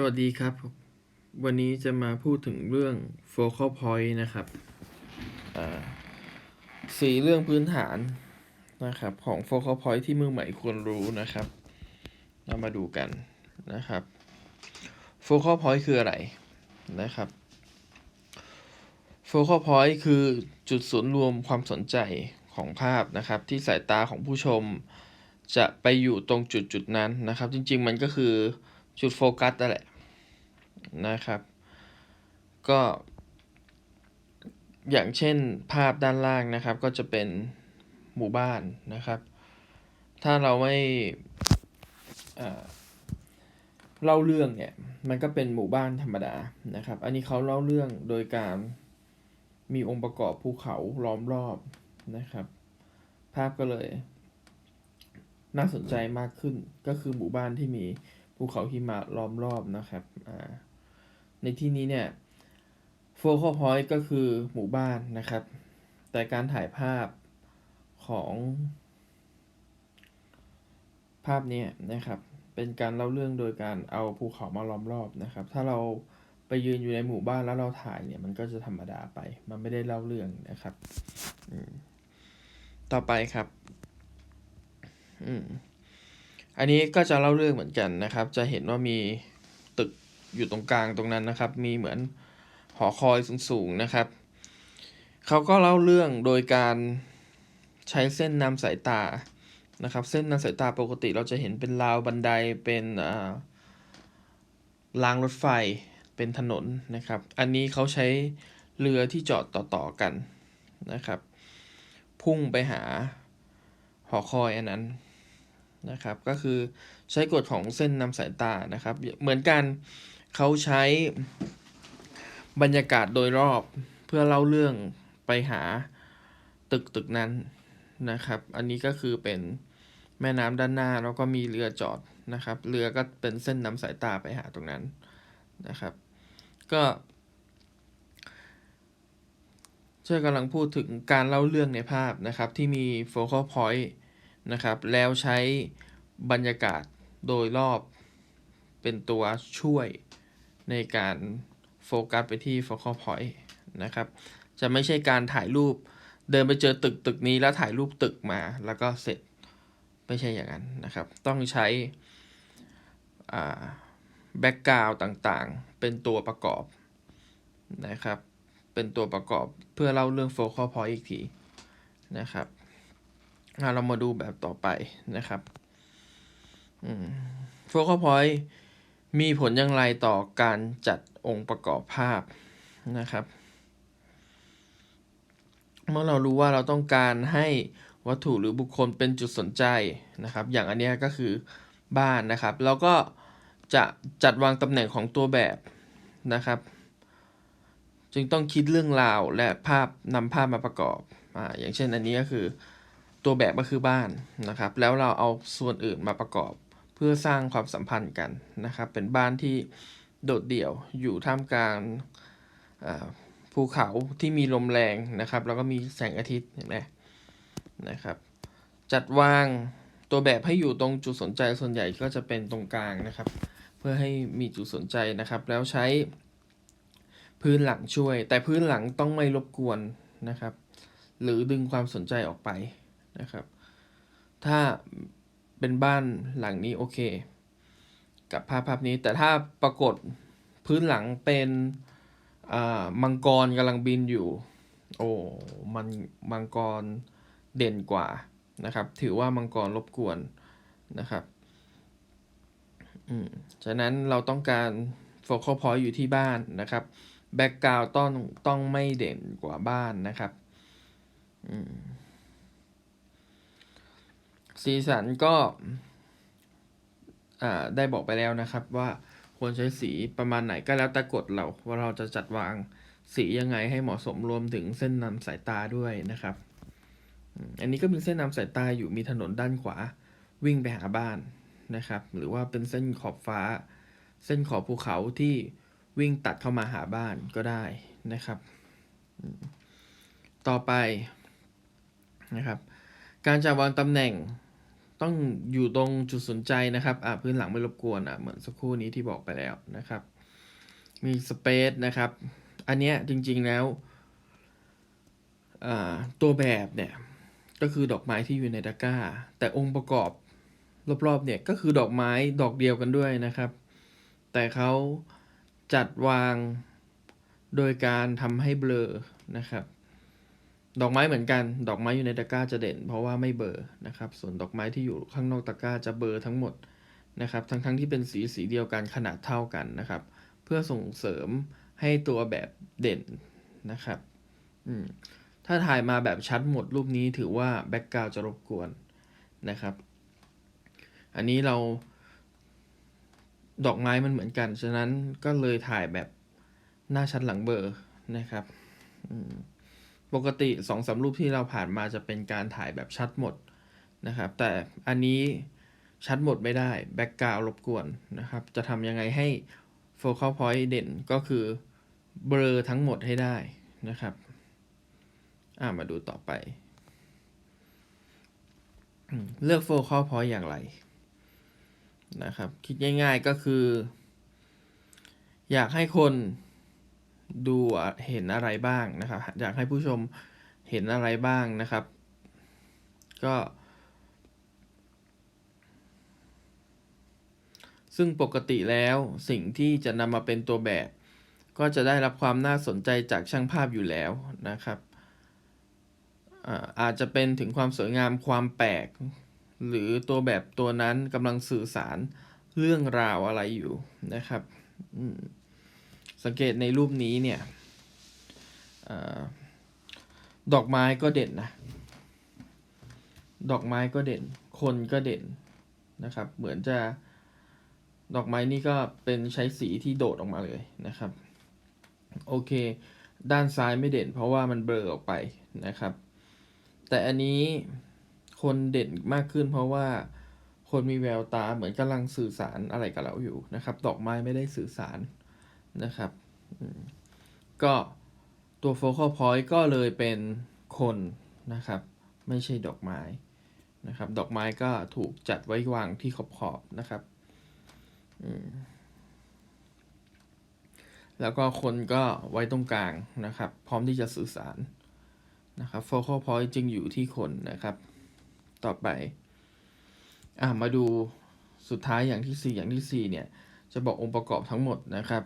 สวัสดีครับ วันนี้จะมาพูดถึงเรื่อง focal point นะครับสี่เรื่องพื้นฐานนะครับของ focal point ที่มือใหม่ควรรู้นะครับ เรามาดูกันนะครับ focal point คืออะไรนะครับ focal point คือจุดศูนย์รวมความสนใจของภาพนะครับ ที่สายตาของผู้ชมจะไปอยู่ตรงจุดจุดนั้นนะครับ จริง ๆ มันก็คือ จุดโฟกัสนั่นแหละนะครับ ก็ อย่างเช่นภาพด้านล่างนะครับ ก็จะเป็นหมู่บ้านนะครับ ถ้าเราไม่เล่าเรื่องเนี่ยมันก็เป็นหมู่บ้านธรรมดานะครับ อันนี้เขาเล่าเรื่องโดยการมีองค์ประกอบภูเขาล้อมรอบนะครับ ภาพก็เลย น่าสนใจมากขึ้นก็คือหมู่บ้านที่มี ภูเขาหิมะล้อมรอบนะครับในที่นี้เนี่ย focal point ก็คือหมู่บ้านนะครับ แต่การถ่ายภาพของภาพนี้นะครับ เป็นการเล่าเรื่องโดยการเอาภูเขามาล้อมรอบนะครับ ถ้าเราไปยืนอยู่ในหมู่บ้านแล้วเราถ่ายเนี่ยมันก็จะธรรมดาไป มันไม่ได้เล่าเรื่องนะครับ ต่อไปครับ อืม อันนี้ก็จะเล่าเรื่องเหมือนกันนะครับ จะเห็นว่ามีตึกอยู่ตรงกลางตรงนั้นนะครับ มีเหมือนหอคอยสูงๆนะครับ เขาก็เล่าเรื่องโดยการใช้เส้นนำสายตานะครับ เส้นนำสายตาปกติเราจะเห็นเป็นราวบันไดเป็นรางรถไฟเป็นถนนนะครับ อันนี้เขาใช้เรือที่จอดต่อๆกันนะครับ พุ่งไปหาหอคอยอันนั้น นะครับ ก็คือใช้กฎของเส้นนำสายตานะครับ เหมือนกันเขาใช้บรรยากาศโดยรอบเพื่อเล่าเรื่องไปหาตึกตึกนั้นนะครับ อันนี้ก็คือเป็นแม่น้ำด้านหน้าแล้วก็มีเรือจอดนะครับ เรือก็เป็นเส้นนำสายตาไปหาตรงนั้นนะครับ ก็ช่วยกำลังพูดถึงการเล่าเรื่องในภาพนะครับ ที่มี focal point นะครับ แล้วใช้บรรยากาศโดยรอบเป็นตัวช่วยในการโฟกัสไปที่ focal point นะครับ จะไม่ใช่การถ่ายรูปเดินไปเจอตึกตึกนี้แล้วถ่ายรูปตึกมาแล้วก็เสร็จไม่ใช่อย่างนั้นนะครับ ต้องใช้แบ็กกราวต่างๆ เป็นตัวประกอบนะครับ เป็นตัวประกอบเพื่อเล่าเรื่อง focal point อีกทีนะครับ เรามาดูแบบต่อไปนะครับโฟกัสพอยต์มีผลอย่างไรต่อการจัดองค์ประกอบภาพนะครับ เมื่อเรารู้ว่าเราต้องการให้วัตถุหรือบุคคลเป็นจุดสนใจนะครับ อย่างอันนี้ก็คือบ้านนะครับ เราก็จะจัดวางตำแหน่งของตัวแบบนะครับ จึงต้องคิดเรื่องราวและภาพนำภาพมาประกอบออย่างเช่นอันนี้ก็คือ ตัวแบบก็คือบ้านนะครับ แล้วเราเอาส่วนอื่นมาประกอบเพื่อสร้างความสัมพันธ์กันนะครับ เป็นบ้านที่โดดเดี่ยวอยู่ท่ามกลางภูเขาที่มีลมแรงนะครับ แล้วก็มีแสงอาทิตย์เห็นไหมนะครับ จัดวางตัวแบบให้อยู่ตรงจุดสนใจส่วนใหญ่ก็จะเป็นตรงกลางนะครับ เพื่อให้มีจุดสนใจนะครับ แล้วใช้พื้นหลังช่วย แต่พื้นหลังต้องไม่รบกวนนะครับ หรือดึงความสนใจออกไป นะครับ ถ้าเป็นบ้านหลังนี้โอเค กับภาพภาพนี้แต่ถ้าปรากฏพื้นหลังเป็นมังกรกำลังบินอยู่ โอ้มันมังกรเด่นกว่านะครับ ถือว่ามังกรรบกวนนะครับอืมฉะนั้นเราต้องการโฟกัสพอยต์อยู่ที่บ้านนะครับแบ็กกราวต้องต้องไม่เด่นกว่าบ้านนะครับอืม สีสันก็ได้บอกไปแล้วนะครับว่าควรใช้สีประมาณไหนก็แล้วแต่กฎเราว่าเราจะจัดวางสียังไงให้เหมาะสมรวมถึงเส้นนำสายตาด้วยนะครับ อันนี้ก็มีเส้นนำสายตาอยู่มีถนนด้านขวาวิ่งไปหาบ้านนะครับ หรือว่าเป็นเส้นขอบฟ้า เส้นขอบภูเขาที่วิ่งตัดเข้ามาหาบ้านก็ได้นะครับ ต่อไปนะครับ การจัดวางตำแหน่ง ต้องอยู่ตรงจุดสนใจนะครับอ่าพื้นหลังไม่รบกวนอะเหมือนสักครู่นี้ที่บอกไปแล้วนะครับ มีสเปซนะครับ อันเนี้ยจริงๆแล้วอาตัวแบบเนี่ยก็คือดอกไม้ที่อยู่ในตะกร้า แต่องค์ประกอบรอบๆเนี่ยก็คือดอกไม้ดอกเดียวกันด้วยนะครับ แต่เขาจัดวางโดยการทำให้เบลอนะครับ ดอกไม้เหมือนกัน ดอกไม้อยู่ในตะกร้าจะเด่น เพราะว่าไม่เบลอนะครับ ส่วนดอกไม้ที่อยู่ข้างนอกตะกร้าจะเบลอทั้งหมดนะครับ ทั้งๆทที่เป็นสีสีเดียวกันขนาดเท่ากันนะครับ เพื่อส่งเสริมให้ตัวแบบเด่นนะครับอืมถ้าถ่ายมาแบบชัดหมดรูปนี้ถือว่าแบ็กกราวจะรบกวนนะครับ อันนี้เราดอกไม้มันเหมือนกัน ฉะนั้นก็เลยถ่ายแบบหน้าชัดหลังเบอร์นะครับ อืม ปกติสองสามรูปที่เราผ่านมาจะเป็นการถ่ายแบบชัดหมดนะครับ แต่อันนี้ชัดหมดไม่ได้แบ็กกราวรบกวนนะครับ จะทำยังไงให้ focal point เด่นก็คือเบลอทั้งหมดให้ได้นะครับ อ่ามาดูต่อไป เลือก focal point อย่างไรนะครับ คิดง่ายๆก็คือ อยากให้คน ดูเห็นอะไรบ้างนะครับอยากให้ผู้ชมเห็นอะไรบ้างนะครับ ก็ซึ่งปกติแล้วสิ่งที่จะนำมาเป็นตัวแบบ ก็จะได้รับความน่าสนใจจากช่างภาพอยู่แล้วนะครับอาอาจจะเป็นถึงความสวยงามความแปลก หรือตัวแบบตัวนั้นกำลังสื่อสารเรื่องราวอะไรอยู่นะครับ อืม สังเกตในรูปนี้เนี่ยอดอกไม้ก็เด่นนะ ดอกไม้ก็เด่น คนก็เด่นนะครับ เหมือนจะดอกไม้นี่ก็เป็นใช้สีที่โดดออกมาเลยนะครับ โอเค ด้านซ้ายไม่เด่นเพราะว่ามันเบลอออกไปนะครับ แต่อันนี้คนเด่นมากขึ้น เพราะว่าคนมีแววตาเหมือนกำลังสื่อสารอะไรกับเราอยู่นะครับ ดอกไม้ไม่ได้สื่อสาร นะครับก็ตัว focal point ก็เลยเป็นคนนะครับ ไม่ใช่ดอกไม้นะครับ ดอกไม้ก็ถูกจัดไว้วางที่ขอบๆนะครับแล้วก็คนก็ไว้ตรงกลางนะครับ พร้อมที่จะสื่อสารนะครับ focal point จึงอยู่ที่คนนะครับ ต่อไปอะมาดูสุดท้ายอย่างที่สี่อย่างที่สี่เนี่ย จะบอกองค์ประกอบทั้งหมดนะครับ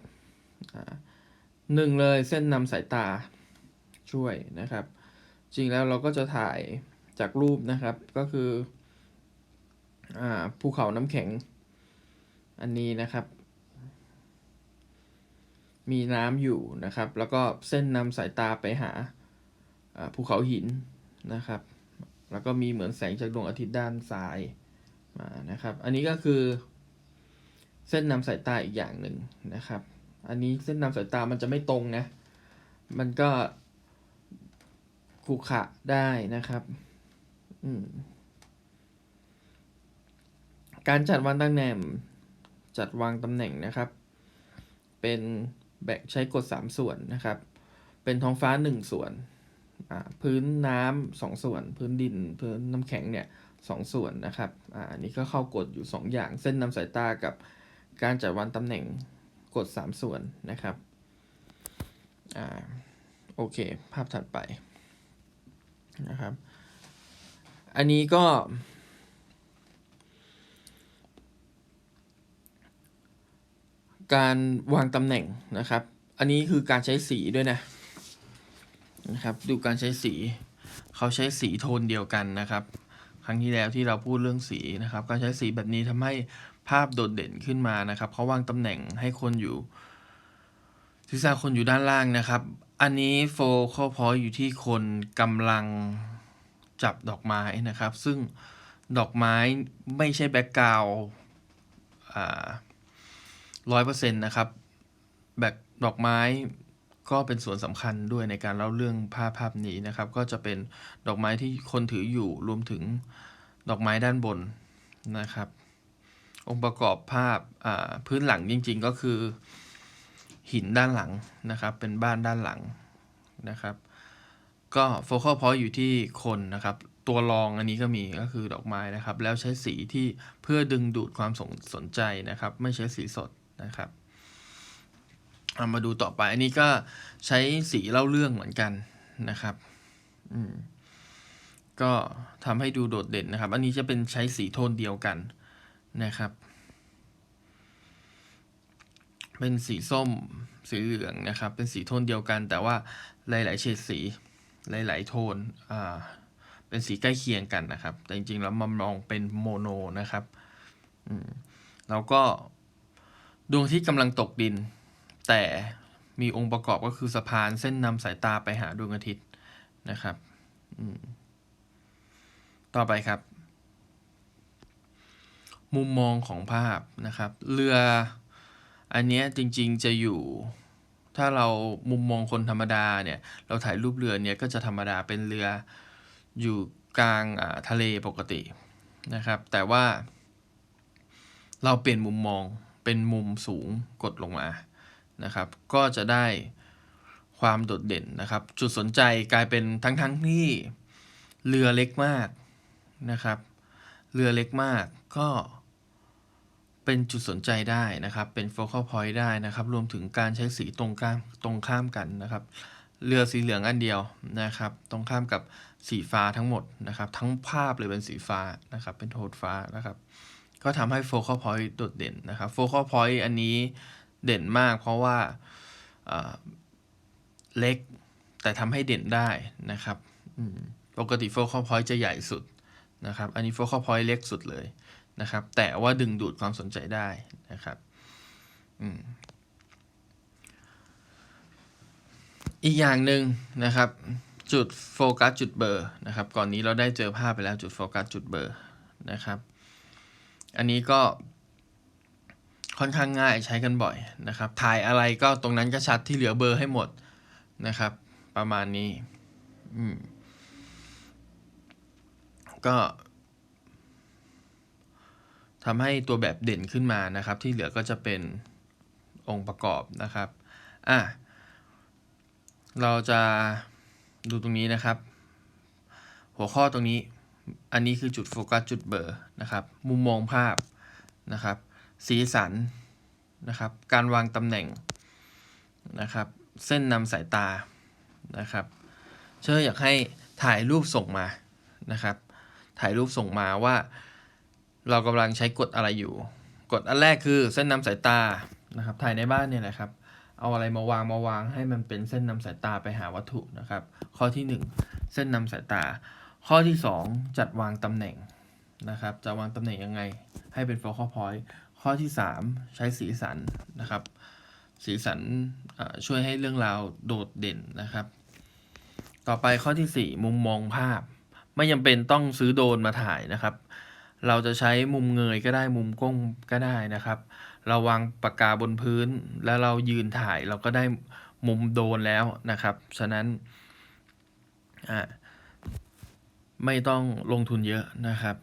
หนึ่งเลยเส้นนำสายตาช่วยนะครับ จริงแล้วเราก็จะถ่ายจากรูปนะครับก็คืออภูเขาน้ำแข็งอันนี้นะครับ มีน้ำอยู่นะครับ แล้วก็เส้นนำสายตาไปหาภูเขาหินนะครับ แล้วก็มีเหมือนแสงจากดวงอาทิตย์ด้านซ้ายมานะครับ อันนี้ก็คือเส้นนำสายตาอีกอย่างหนึ่งนะครับ อันนี้เส้นนำสายตามันจะไม่ตรงนะ มันก็ขรุขะได้นะครับการจัดวางตำแหน่ง จัดวางตำแหน่งนะครับ เป็นแบ่งใช้กฎสามส่วนนะครับ เป็นท้องฟ้าหนึ่งส่วน พื้นน้ำสองส่วน พื้นดิน พื้นน้ำแข็งเนี่ยสองส่วนนะครับ อ่าอันนี้ก็เข้ากฎอยู่สองอย่าง เส้นนำสายตากับการจัดวางตำแหน่ง กฎสามส่วนนะครับอ่าโอเค ภาพถัดไปนะครับ อันนี้ก็ การวางตำแหน่งนะครับ อันนี้คือการใช้สีด้วยนะนะครับ ดูการใช้สี เขาใช้สีโทนเดียวกันนะครับ ครั้งที่แล้วที่เราพูดเรื่องสีนะครับ การใช้สีแบบนี้ทำให้ ภาพโดดเด่นขึ้นมานะครับเขาวางตำแหน่งให้คนอยู่ศีรษะคนอยู่ด้านล่างนะครับ อันนี้โฟกัสพอยอยู่ที่คนกำลังจับดอกไม้นะครับ ซึ่งดอกไม้ไม่ใช่แบ็กกราวอ่าร้อยเปอร์เซ็นต์นะครับแบกดอกไม้ก็เป็นส่วนสำคัญด้วยในการเล่าเรื่องภาพภาพนี้นะครับ ก็จะเป็นดอกไม้ที่คนถืออยู่รวมถึงดอกไม้ด้านบนนะครับ องค์ประกอบภาพพื้นหลังจริงๆ ก็คือหินด้านหลังนะครับ เป็นบ้านด้านหลังนะครับ ก็โฟกัสพอยอยู่ที่คนนะครับ ตัวรองอันนี้ก็มีก็คือดอกไม้นะครับ แล้วใช้สีที่เพื่อดึงดูดความสนสนใจนะครับ ไม่ใช้สีสดนะครับเอามาดูต่อไปอันนี้ก็ใช้สีเล่าเรื่องเหมือนกันนะครับอืมก็ทำให้ดูโดดเด่นนะครับ อันนี้จะเป็นใช้สีโทนเดียวกัน นะครับ เป็นสีส้มสีเหลืองนะครับ เป็นสีโทนเดียวกัน แต่ว่าหลาย ๆ เฉดสีหลาย ๆ โทนอ่าเป็นสีใกล้เคียงกันนะครับ แต่จริง ๆ แล้วมันมองเป็นโมโนนะครับอืมแล้วก็ดวงที่กำลังตกดิน แต่มีองค์ประกอบก็คือสะพานเส้นนำสายตาไปหาดวงอาทิตย์นะครับต่อไปครับ มุมมองของภาพนะครับ เรืออันนี้จริงๆจะอยู่ ถ้าเรามุมมองคนธรรมดาเนี่ย เราถ่ายรูปเรือเนี่ยก็จะธรรมดาเป็นเรืออยู่กลางาทะเลปกตินะครับ แต่ว่า เราเปลี่ยนมุมมองเป็นมุมสูงกดลงมานะครับ ก็จะได้ความโดดเด่นนะครับ จุดสนใจกลายเป็นทั้งๆที่เรือเล็กมากนะครับ เรือเล็กมากก็ เป็นจุดสนใจได้นะครับ เป็น focal point ได้นะครับ รวมถึงการใช้สีตรงข้ามตรงข้ามกันนะครับ เรือสีเหลืองอันเดียวนะครับ ตรงข้ามกับสีฟ้าทั้งหมดนะครับ ทั้งภาพเลยเป็นสีฟ้านะครับ เป็นโทนฟ้านะครับ ก็ทำให้ focal point โดดเด่นนะครับ focal point อันนี้เด่นมากเพราะว่าเล็กแต่ทำให้เด่นได้นะครับปกติ focal point จะใหญ่สุดนะครับ อันนี้ focal point เล็กสุดเลย นะครับ แต่ว่าดึงดูดความสนใจได้นะครับอีกอย่างหนึ่งนะครับ จุดโฟกัสจุดเบอร์นะครับ ก่อนนี้เราได้เจอภาพไปแล้วจุดโฟกัสจุดเบอร์นะครับ อันนี้ก็ค่อนข้างง่ายใช้กันบ่อยนะครับ ถ่ายอะไรก็ตรงนั้นก็ชัดที่เหลือเบอร์ให้หมดนะครับ ประมาณนี้อืมก็ ทำให้ตัวแบบเด่นขึ้นมานะครับ ที่เหลือก็จะเป็นองค์ประกอบนะครับอะเราจะดูตรงนี้นะครับ หัวข้อตรงนี้อันนี้คือจุดโฟกัสจุดเบอร์นะครับ มุมมองภาพนะครับ สีสันนะครับ การวางตำแหน่งนะครับ เส้นนำสายตานะครับ เชื่ออยากให้ถ่ายรูปส่งมานะครับ ถ่ายรูปส่งมาว่า เรากำลังใช้กดอะไรอยู่กดอันแรกคือเส้นนำสายตานะครับถ่ายในบ้านเนี่ยแหละครับ เอาอะไรมาวางมาวางให้มันเป็นเส้นนำสายตาไปหาวัตถุนะครับ ข้อที่ 1 เส้นนำสายตา ข้อที่ 2 จัดวางตำแหน่งนะครับ จะวางตำแหน่งยังไง ให้เป็น focal point ข้อที่ 3 ใช้สีสันนะครับ สีสันช่วยให้เรื่องราวโดดเด่นนะครับ ต่อไปข้อที่ 4 มุมมองภาพ ไม่จำเป็นต้องซื้อโดรนมาถ่ายนะครับ เราจะใช้มุมเงยก็ได้มุมก้มก็ได้นะครับ เราวางปากกาบนพื้น แล้วเรายืนถ่ายเราก็ได้มุมโดนแล้วนะครับ ฉะนั้นไม่ต้องลงทุนเยอะนะครับ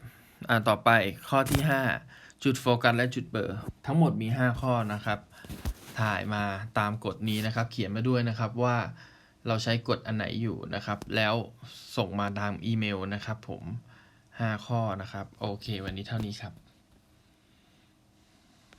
ต่อไปข้อที่ 5 จุดโฟกัสและจุดเบลอทั้งหมดมี 5 ข้อนะครับ ถ่ายมาตามกฎนี้นะครับ เขียนมาด้วยนะครับว่าเราใช้กฎอันไหนอยู่นะครับ แล้วส่งมาตามอีเมลนะครับผม 5 ข้อนะครับ โอเค วันนี้เท่านี้ครับ